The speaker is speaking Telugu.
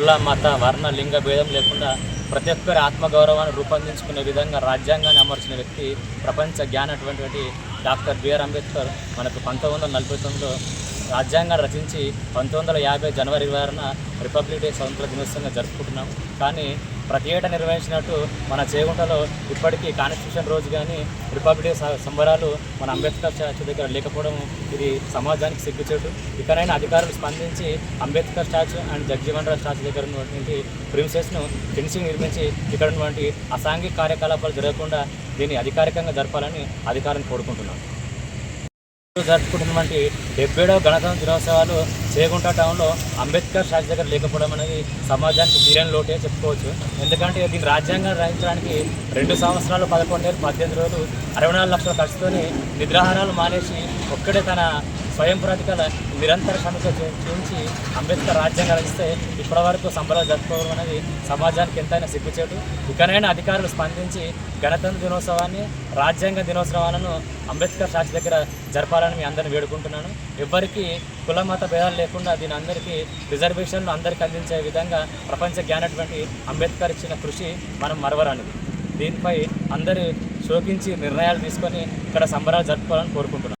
కుల మత వర్ణ లింగ భేదం లేకుండా ప్రతి ఒక్కరి ఆత్మగౌరవాన్ని రూపొందించుకునే విధంగా రాజ్యాంగాన్ని అమర్చిన వ్యక్తి ప్రపంచ జ్ఞాన అటువంటి డాక్టర్ బిఆర్ అంబేద్కర్ మనకు పంతొమ్మిది వందల నలభై తొమ్మిదిలో రాజ్యాంగాన్ని రచించి పంతొమ్మిది వందల యాభై జనవరి ఇరవై ఆరున రిపబ్లిక్ డే స్వతంత్ర దినోత్సవంగా జరుపుకుంటున్నాం. కానీ ప్రతి ఏటా నిర్వహించినట్టు మన చేగుంటలో ఇప్పటికీ కాన్స్టిట్యూషన్ రోజు కానీ రిపబ్లిక్ డే సంబరాలు మన అంబేద్కర్ స్టాచ్యూ దగ్గర లేకపోవడం ఇది సమాజానికి సిగ్గుచేటు. ఇకనైనా అధికారులు స్పందించి Ambedkar statue and Jagjivan Rao statue దగ్గర ఉన్నటువంటి ప్రిన్సెస్ను ఫెన్సింగ్ నిర్మించి ఇక్కడ ఉన్నటువంటి అసాంఘిక కార్యకలాపాలు జరగకుండా దీన్ని అధికారికంగా జరపాలని అధికారులను కోరుకుంటున్నాం. జరుపుకుంటున్నటువంటి డెబ్బేడవ గణతంత్ర దినోత్సవాలు చేగుంట టౌన్లో అంబేద్కర్ స్టాచ్యూ దగ్గర లేకపోవడం అనేది సమాజానికి తీరని లోటే చెప్పుకోవచ్చు. ఎందుకంటే దీన్ని రాజ్యాంగం రాయించడానికి రెండు సంవత్సరాలు పదకొండేళ్ళు పద్దెనిమిది రోజులు అరవై నాలుగు లక్షల ఖర్చుతోని నిద్రాహారాలు మానేసి ఒక్కడే తన స్వయం ప్రతికల నిరంతర శ్రమతో చూపించి అంబేద్కర్ రాజ్యాంగం రచిస్తే ఇప్పటివరకు సంబరాలు జరుపుకోవడం అనేది సమాజానికి ఎంతైనా సిగ్గుచేటు. ఇకనైనా అధికారులు స్పందించి గణతంత్ర దినోత్సవాన్ని రాజ్యాంగ దినోత్సవాలను అంబేద్కర్ శాస్త్రి దగ్గర జరపాలని మీ అందరిని వేడుకుంటున్నాను. ఎవ్వరికీ కుల మత భేదాలు లేకుండా దీని అందరికీ రిజర్వేషన్లు అందరికీ అందించే విధంగా ప్రపంచ జ్ఞానటువంటి అంబేద్కర్ ఇచ్చిన కృషి మనం మరవరానిది. దీనిపై అందరూ శోకించి నిర్ణయాలు తీసుకొని ఇక్కడ సంబరాలు జరుపుకోవాలని కోరుకుంటున్నాను.